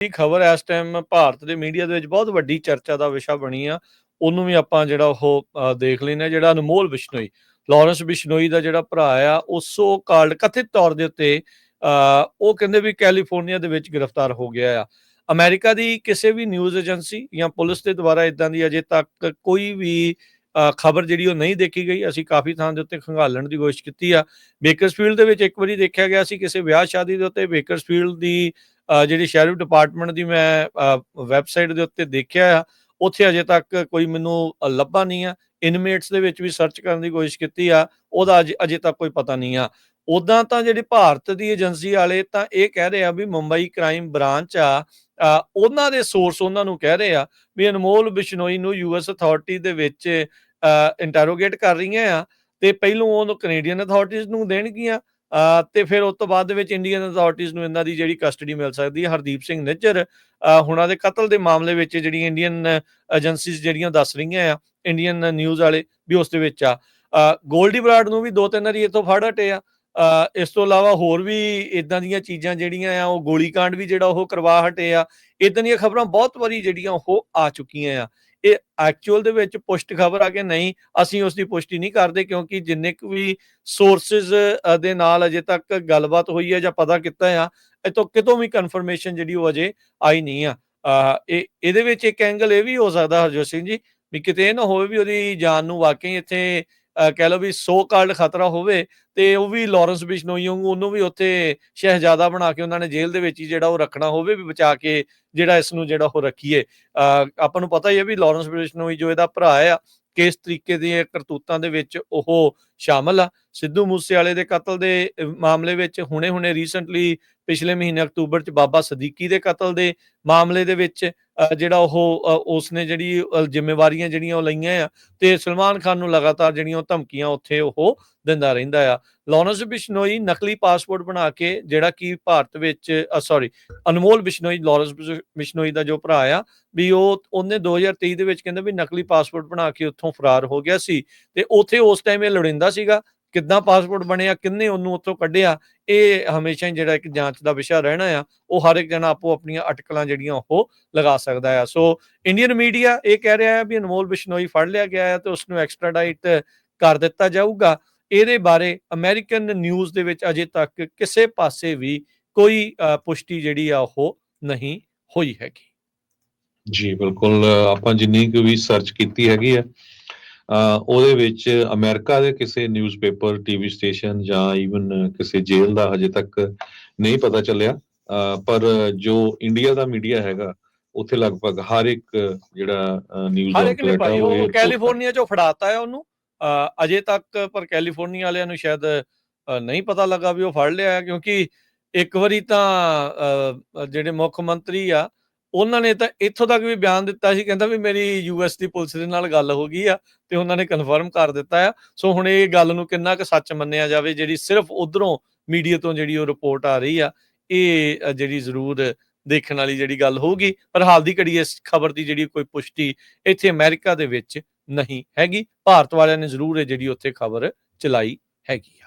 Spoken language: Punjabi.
ਇਹ ਖਬਰ ਇਸ ਟਾਈਮ ਭਾਰਤ ਦੇ ਮੀਡੀਆ ਦੇ ਵਿੱਚ ਬਹੁਤ ਵੱਡੀ ਚਰਚਾ ਦਾ ਵਿਸ਼ਾ ਬਣੀ ਆ। ਉਹਨੂੰ ਵੀ ਆਪਾਂ ਜਿਹੜਾ ਉਹ ਅ, ਦੇਖ ਲੈਣਾ ਜਿਹੜਾ ਅਨਮੋਲ ਬਿਸ਼ਨੋਈ ਲਾਰੈਂਸ ਬਿਸ਼ਨੋਈ ਦਾ ਜਿਹੜਾ ਭਰਾ ਆ ਉਹ ਸੋ ਕਾਲਡ ਕਥਿਤ ਤੌਰ ਦੇ ਉੱਤੇ ਅ, ਉਹ ਕਹਿੰਦੇ ਵੀ ਕੈਲੀਫੋਰਨੀਆ ਦੇ ਵਿੱਚ ਗ੍ਰਿਫਤਾਰ ਹੋ ਗਿਆ ਆ। ਅਮਰੀਕਾ ਦੀ ਕਿਸੇ ਵੀ ਨਿਊਜ਼ ਏਜੰਸੀ ਜਾਂ ਪੁਲਿਸ ਦੇ ਦੁਆਰਾ ਇਦਾਂ ਦੀ ਅਜੇ ਤੱਕ ਕੋਈ ਵੀ ਖਬਰ ਜਿਹੜੀ ਉਹ ਨਹੀਂ ਦੇਖੀ ਗਈ। ਅਸੀਂ ਕਾਫੀ ਥਾਂ ਦੇ ਉੱਤੇ ਖੰਗਾਲਣ ਦੀ ਕੋਸ਼ਿਸ਼ ਕੀਤੀ ਆ। ਬੇਕਰਸਫੀਲਡ ਦੇ ਵਿੱਚ ਇੱਕ ਵਾਰੀ ਦੇਖਿਆ ਗਿਆ ਸੀ ਕਿਸੇ ਵਿਆਹ ਸ਼ਾਦੀ ਦੇ ਉੱਤੇ ਬੇਕਰਸਫੀਲਡ ਦੀ ਜਿਹੜੀ ਸ਼ੈਰਿਫ ਡਿਪਾਰਟਮੈਂਟ ਦੀ ਮੈਂ ਵੈਬਸਾਈਟ ਦੇ ਉੱਤੇ ਦੇਖਿਆ ਆ, ਉੱਥੇ ਅਜੇ ਤੱਕ ਕੋਈ ਮੈਨੂੰ ਲੱਭਾ ਨਹੀਂ ਆ। ਇਨਮੇਟਸ ਦੇ ਵਿੱਚ ਵੀ ਸਰਚ ਕਰਨ ਦੀ ਕੋਸ਼ਿਸ਼ ਕੀਤੀ ਆ, ਉਹਦਾ ਅਜੇ ਅਜੇ ਤੱਕ ਕੋਈ ਪਤਾ ਨਹੀਂ ਆ। ਉਦਾਂ ਤਾਂ ਜਿਹੜੀ ਭਾਰਤ ਦੀ ਏਜੰਸੀ ਵਾਲੇ ਤਾਂ ਇਹ ਕਹਿ ਰਹੇ ਆ ਵੀ ਮੁੰਬਈ ਕ੍ਰਾਈਮ ਬ੍ਰਾਂਚ ਆ ਉਹਨਾਂ ਦੇ ਸੋਰਸ ਉਹਨਾਂ ਨੂੰ ਕਹਿ ਰਹੇ ਆ ਵੀ ਅਨਮੋਲ ਬਿਸ਼ਨੋਈ ਨੂੰ ਯੂਐਸ ਅਥਾਰਟੀ ਦੇ ਵਿੱਚ ਇੰਟਰੋਗੇਟ ਕਰ ਰਹੀਆਂ ਆ ਤੇ ਪਹਿਲੋਂ ਉਹਨੂੰ ਕੈਨੇਡੀਅਨ ਅਥਾਰਟੀਜ਼ ਨੂੰ ਦੇਣਗੀਆਂ। ਤੇ ਫਿਰ ਉਸ ਤੋਂ ਬਾਅਦ ਦੇ ਵਿੱਚ ਇੰਡੀਅਨ ਅਥਾਰਟੀਜ਼ ਨੂੰ ਇਹਨਾਂ ਦੀ ਜਿਹੜੀ ਕਸਟਡੀ ਮਿਲ ਸਕਦੀ ਹੈ, ਹਰਦੀਪ ਸਿੰਘ ਨਿੱਜਰ ਹੁਣਾਂ ਦੇ ਕਤਲ ਦੇ ਮਾਮਲੇ ਵਿੱਚ ਜਿਹੜੀਆਂ ਇੰਡੀਅਨ ਏਜੰਸੀਜ਼ ਜਿਹੜੀਆਂ ਦੱਸ ਰਹੀਆਂ ਆ ਇੰਡੀਅਨ ਨਿਊਜ਼ ਵਾਲੇ ਵੀ ਉਸ ਦੇ ਵਿੱਚ ਆ। ਗੋਲਡੀ ਬਰਾਡ ਨੂੰ ਵੀ ਦੋ ਤਿੰਨ ਵਾਰੀ ਇੱਥੋਂ ਫੜ ਹਟੇ ਆ। ਇਸ ਤੋਂ ਇਲਾਵਾ ਹੋਰ ਵੀ ਇਦਾਂ ਦੀਆਂ ਚੀਜ਼ਾਂ ਜਿਹੜੀਆਂ ਆ, ਉਹ ਗੋਲੀकांड ਵੀ ਜਿਹੜਾ ਉਹ ਕਰਵਾ ਹਟੇ ਆ। ਇਦਾਂ ਦੀਆਂ ਖਬਰਾਂ ਬਹੁਤ ਵਾਰੀ ਜਿਹੜੀਆਂ ਉਹ ਆ ਚੁੱਕੀਆਂ ਆ। ਇਹ ਐਕਚੁਅਲ ਦੇ ਵਿੱਚ ਪੁਸ਼ਟ ਖਬਰ ਆ ਕਿ ਨਹੀਂ, ਅਸੀਂ ਉਸ ਦੀ ਪੁਸ਼ਟੀ ਨਹੀਂ ਕਰਦੇ ਕਿਉਂਕਿ ਜਿੰਨੇ ਕੁ ਵੀ ਸੋਰਸਸ ਦੇ ਨਾਲ ਅਜੇ ਤੱਕ ਗੱਲਬਾਤ ਹੋਈ ਹੈ ਜਾਂ ਪਤਾ ਕੀਤਾ ਆ ਇਹ ਤੋਂ ਕਿਤੋਂ ਵੀ ਕਨਫਰਮੇਸ਼ਨ ਜਿਹੜੀ ਉਹ ਅਜੇ ਆਈ ਨਹੀਂ ਆ। ਇਹ, ਇਹਦੇ ਵਿੱਚ ਇੱਕ ਐਂਗਲ ਇਹ ਵੀ ਹੋ ਸਕਦਾ ਹਰਜੋਤ ਸਿੰਘ ਜੀ ਵੀ ਕਿਤੇ ਨਾ ਹੋਵੇ ਵੀ ਉਹਦੀ ਜਾਨ ਨੂੰ ਵਾਕਈ ਇੱਥੇ ਕਹਿ ਲਓ ਵੀ ਸੋ ਕਾਲਡ ਖਤਰਾ ਹੋਵੇ ਤੇ ਉਹ ਵੀ ਲਾਰੈਂਸ ਬਿਸ਼ਨੋਈ ਵਾਂਗੂ ਉਹਨੂੰ ਵੀ ਉੱਥੇ ਸ਼ਹਿਜ਼ਾਦਾ ਬਣਾ ਕੇ ਉਹਨਾਂ ਨੇ ਜੇਲ੍ਹ ਦੇ ਵਿੱਚ ਹੀ ਜਿਹੜਾ ਉਹ ਰੱਖਣਾ ਹੋਵੇ ਵੀ ਬਚਾ ਕੇ ਜਿਹੜਾ ਇਸ ਨੂੰ ਜਿਹੜਾ ਉਹ ਰੱਖੀਏ। ਅਹ ਆਪਾਂ ਨੂੰ ਪਤਾ ਹੀ ਹੈ ਵੀ ਲਾਰੈਂਸ ਬਿਸ਼ਨੋਈ ਜੋ ਇਹਦਾ ਭਰਾ ਆ, ਕਿਸ ਤਰੀਕੇ ਦੀਆਂ ਕਰਤੂਤਾਂ ਦੇ ਵਿੱਚ ਉਹ ਸ਼ਾਮਲ ਆ। ਸਿੱਧੂ ਮੂਸੇਵਾਲੇ ਦੇ ਕਤਲ ਦੇ ਮਾਮਲੇ ਵਿੱਚ ਹੁਣੇ-ਹੁਣੇ ਰੀਸੈਂਟਲੀ ਪਿਛਲੇ ਮਹੀਨੇ ਅਕਤੂਬਰ ਚ ਬਾਬਾ ਸਦੀਕੀ ਦੇ ਕਤਲ ਦੇ ਮਾਮਲੇ ਦੇ ਵਿੱਚ ਜਿਹੜਾ ਉਹ ਉਸਨੇ ਜਿਹੜੀ ਜ਼ਿੰਮੇਵਾਰੀਆਂ ਜਿਹੜੀਆਂ ਉਹ ਲਈਆਂ ਆ ਤੇ ਸਲਮਾਨ ਖਾਨ ਨੂੰ ਲਗਾਤਾਰ ਜਿਹੜੀਆਂ ਧਮਕੀਆਂ ਉੱਥੇ ਉਹ ਦਿੰਦਾ ਰਹਿੰਦਾ ਆ। ਲਾਰੈਂਸ ਬਿਸ਼ਨੋਈ ਨਕਲੀ ਪਾਸਪੋਰਟ ਬਣਾ ਕੇ ਜਿਹੜਾ ਕਿ ਭਾਰਤ ਵਿੱਚ ਸੌਰੀ ਅਨਮੋਲ ਬਿਸ਼ਨੋਈ, ਲਾਰੈਂਸ ਬਿਸ਼- ਬਿਸ਼ਨੋਈ ਦਾ ਜੋ ਭਰਾ ਆ, ਵੀ ਉਹ ਉਹਨੇ 2023 ਦੇ ਵਿੱਚ ਕਹਿੰਦੇ ਵੀ ਨਕਲੀ ਪਾਸਪੋਰਟ ਬਣਾ ਕੇ ਉੱਥੋਂ ਫਰਾਰ ਹੋ ਗਿਆ ਸੀ ਤੇ ਉੱਥੇ ਉਸ ਟਾਈਮ ਇਹ ਲੋੜਿੰਦਾ ਸੀਗਾ, ਕਿੱਦਾਂ ਪਾਸਪੋਰਟ ਬਣਿਆ ਕਿੰਨੇ ਉਹਨੂੰ ਉੱਥੋਂ ਕੱਢਿਆ, ਇਹ ਹਮੇਸ਼ਾ ਹੀ ਜਿਹੜਾ ਇੱਕ ਜਾਂਚ ਦਾ ਵਿਸ਼ਾ ਰਹਿਣਾ ਆ, ਉਹ ਹਰ ਇੱਕ ਜਣਾ ਆਪੋ ਆਪਣੀਆਂ ਅਟਕਲਾਂ ਜਿਹੜੀਆਂ ਉਹ ਲਗਾ ਸਕਦਾ ਆ। ਸੋ ਇੰਡੀਅਨ ਮੀਡੀਆ ਇਹ ਕਹਿ ਰਿਹਾ ਹੈ ਵੀ ਅਨਮੋਲ ਬਿਸ਼ਨੋਈ ਫੜ ਲਿਆ ਗਿਆ ਹੈ ਤੇ ਉਸ ਨੂੰ ਐਕਸਟ੍ਰਾਡਾਈਟ ਕਰ ਦਿੱਤਾ ਜਾਊਗਾ। ਇਹਦੇ ਬਾਰੇ ਅਮਰੀਕਨ ਨਿਊਜ਼ ਦੇ ਵਿੱਚ ਅਜੇ ਤੱਕ ਕਿਸੇ ਪਾਸੇ ਵੀ ਕੋਈ ਪੁਸ਼ਟੀ ਜਿਹੜੀ ਆ ਉਹ ਨਹੀਂ ਹੋਈ ਹੈਗੀ। ਜੀ, ਬਿਲਕੁਲ, ਆਪਾਂ ਜਿੰਨੀ ਕੁ ਵੀ ਸਰਚ ਕੀਤੀ ਹੈਗੀ ਆ ਉਹਦੇ ਵਿੱਚ ਅਮਰੀਕਾ ਦੇ ਕਿਸੇ ਨਿਊਜ਼ਪੇਪਰ ਟੀਵੀ ਸਟੇਸ਼ਨ ਜਾਂ ਈਵਨ ਕਿਸੇ ਜੇਲ੍ਹ ਦਾ ਹਜੇ ਤੱਕ ਨਹੀਂ ਪਤਾ ਚੱਲਿਆ। ਪਰ ਜੋ ਇੰਡੀਆ ਦਾ ਮੀਡੀਆ ਹੈਗਾ ਉੱਥੇ ਲਗਭਗ ਹਰ ਇੱਕ ਜਿਹੜਾ ਨਿਊਜ਼ ਹਰ ਇੱਕ ਨੇ ਆਊਟਲੈਟ ਹੈ ਭਾਈ ਉਹ ਕੈਲੀਫੋਰਨੀਆ ਚੋਂ ਫੜਾਤਾ ਹੈ ਉਹਨੂੰ। ਅਜੇ ਤੱਕ ਪਰ ਕੈਲੀਫੋਰਨੀਆ ਵਾਲਿਆਂ ਨੂੰ ਸ਼ਾਇਦ ਨਹੀਂ ਪਤਾ ਲੱਗਾ ਵੀ ਉਹ ਫੜ ਲਿਆ ਕਿਉਂਕਿ ਇੱਕ ਵਾਰੀ ਤਾਂ ਜਿਹੜੇ ਮੁੱਖ ਮੰਤਰੀ ਆ ਉਹਨਾਂ ਨੇ ਤਾਂ ਇੱਥੋਂ ਤੱਕ ਵੀ ਬਿਆਨ ਦਿੱਤਾ ਸੀ, ਕਹਿੰਦਾ ਵੀ ਮੇਰੀ ਯੂਐਸ ਦੀ ਪੁਲਿਸ ਦੇ ਨਾਲ ਗੱਲ ਹੋ ਗਈ ਆ ਤੇ ਉਹਨਾਂ ਨੇ ਕਨਫਰਮ ਕਰ ਦਿੱਤਾ ਆ। ਸੋ ਹੁਣ ਇਹ ਗੱਲ ਨੂੰ ਕਿੰਨਾ ਕੁ ਸੱਚ ਮੰਨਿਆ ਜਾਵੇ, ਜਿਹੜੀ ਸਿਰਫ ਉਧਰੋਂ ਮੀਡੀਆ ਤੋਂ ਜਿਹੜੀ ਉਹ ਰਿਪੋਰਟ ਆ ਰਹੀ ਆ, ਇਹ ਜਿਹੜੀ ਜ਼ਰੂਰ ਦੇਖਣ ਵਾਲੀ ਜਿਹੜੀ ਗੱਲ ਹੋਊਗੀ। ਪਰ ਹਾਲ ਦੀ ਘੜੀ ਇਸ ਖਬਰ ਦੀ ਜਿਹੜੀ ਕੋਈ ਪੁਸ਼ਟੀ ਇੱਥੇ ਅਮਰੀਕਾ ਦੇ ਵਿੱਚ ਨਹੀਂ ਹੈਗੀ। ਭਾਰਤ ਵਾਲਿਆਂ ਨੇ ਜ਼ਰੂਰ ਇਹ ਜਿਹੜੀ ਉੱਥੇ ਖਬਰ ਚਲਾਈ ਹੈਗੀ